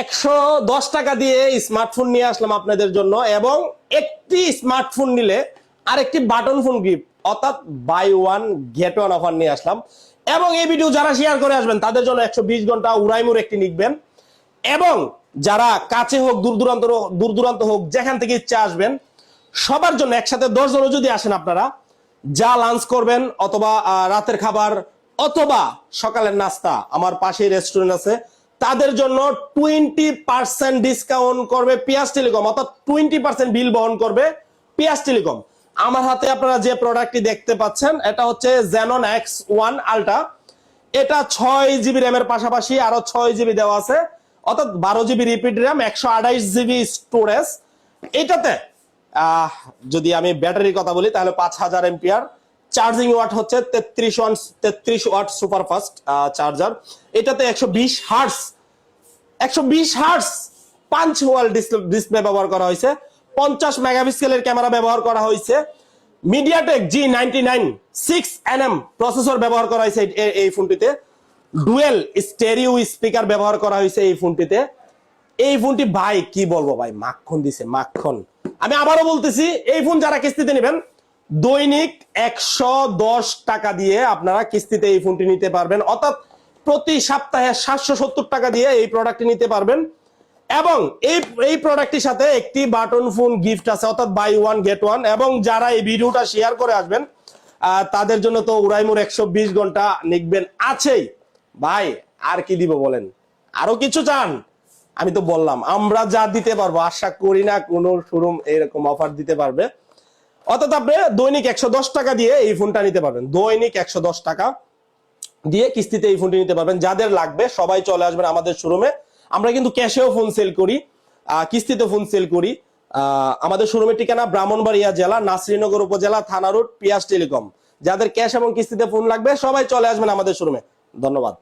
একশো দশ টাকা দিয়ে স্মার্টফোন নিয়ে আসলাম আপনাদের জন্য এবং একটি স্মার্টফোন নিলে আর একটি বাটন ফোন গিফট অর্থাৎ buy one get one offer নিয়ে আসলাম। এবং এই ভিডিও যারা শেয়ার করে আসবেন, তাদের জন্য একশো বিশ ঘণ্টা উড়াইমুর একটি লিখবেন। এবং যারা কাছে হোক, দূর দূরান্ত দূর দূরান্ত হোক, যেখান থেকে ইচ্ছা আসবেন, সবার জন্য একসাথে দশ জনও যদি আসেন আপনারা, যা লাঞ্চ করবেন, অথবা রাতের খাবার, অথবা সকালের নাস্তা, আমার পাশেই রেস্টুরেন্ট আছে তাদের জন্য টোয়েন্টি পার্সেন্ট ডিসকাউন্ট করবে পিয়াস টেলিকম অর্থাৎ টোয়েন্টি পার্সেন্ট বিল বহন করবে পিয়াস টেলিকম আমার হাতে আপনারা যে প্রোডাক্টটি দেখতে পাচ্ছেন, এটা হচ্ছে জেনন এক্স ওয়ান আলট্রা এটা ছয় জিবি র্যামের পাশাপাশি আরও ছয় জিবি দেওয়া আছে। অর্থাৎ বারো জিবি রিপিট র্যাম একশো আঠাইশ জিবি স্টোরেজ এটাতে যদি আমি ব্যাটারির কথা বলি, তাহলে পাঁচ হাজার এমপিআর। চার্জিং ওয়াট হচ্ছে তেত্রিশ ওয়ান, তেত্রিশ ওয়াট সুপার ফাস্ট চার্জার। এটাতে একশো বিশ হার্স একশো বিশ হার্স পাঁচ ওয়াল ডিসপ্লে ব্যবহার করা হয়েছে। পঞ্চাশ মেগাপিক্সেলের ক্যামেরা ব্যবহার করা হয়েছে। MediaTek G ninety nine six nm processor ব্যবহার করা হয়েছে এই ফোনটিতে। ডুয়েল স্টেরিও স্পিকার ব্যবহার করা হয়েছে এই ফোনটিতে। এই ফোনটি ভাই, কি বলব ভাই, মাখন দিছে, মাখন। আমি আবারও বলতেছি, এই ফোন যারা কিস্তিতে নেবেন দৈনিক একশো দশ টাকা দিয়ে আপনারা কিস্তিতে এই ফোনটি নিতে পারবেন। অর্থাৎ প্রতি সপ্তাহে সাতশো সত্তর টাকা দিয়ে এই প্রোডাক্টটি নিতে পারবেন। এবং এই এই প্রোডাক্টটির সাথে একটি বাটন ফোন গিফট আছে, অর্থাৎ বাই ওয়ান গেট ওয়ান এবং যারা এই ভিডিওটা শেয়ার করে আসবেন তাদের জন্য তো উড়াইমুর একশো বিশ ঘণ্টা নিকবেন। আছেই। ভাই, আর কি দিব বলেন? আরও কিছু চান? আমি তো বললাম, আমরা যা দিতে পারব, আশা করি না কোনো শোরুম এরকম অফার দিতে পারবে। অর্থাৎ আপনি দৈনিক একশো দশ টাকা দিয়ে এই ফোনটা নিতে পারবেন। দৈনিক একশো দশ টাকা দিয়ে কিস্তিতে এই ফোনটি নিতে পারবেন। যাদের লাগবে, সবাই চলে আসবেন আমাদের শোরুমে আমরা কিন্তু ক্যাশেও ফোন সেল করি কিস্তিতে ফোন সেল করি। আমাদের শোরুমের ঠিকানা ব্রাহ্মণবাড়িয়া জেলা, নাসরিনগর উপজেলা, থানা রোড, পিয়াস টেলিকম। যাদের ক্যাশ এবং কিস্তিতে ফোন লাগবে, সবাই চলে আসবেন আমাদের শোরুমে ধন্যবাদ।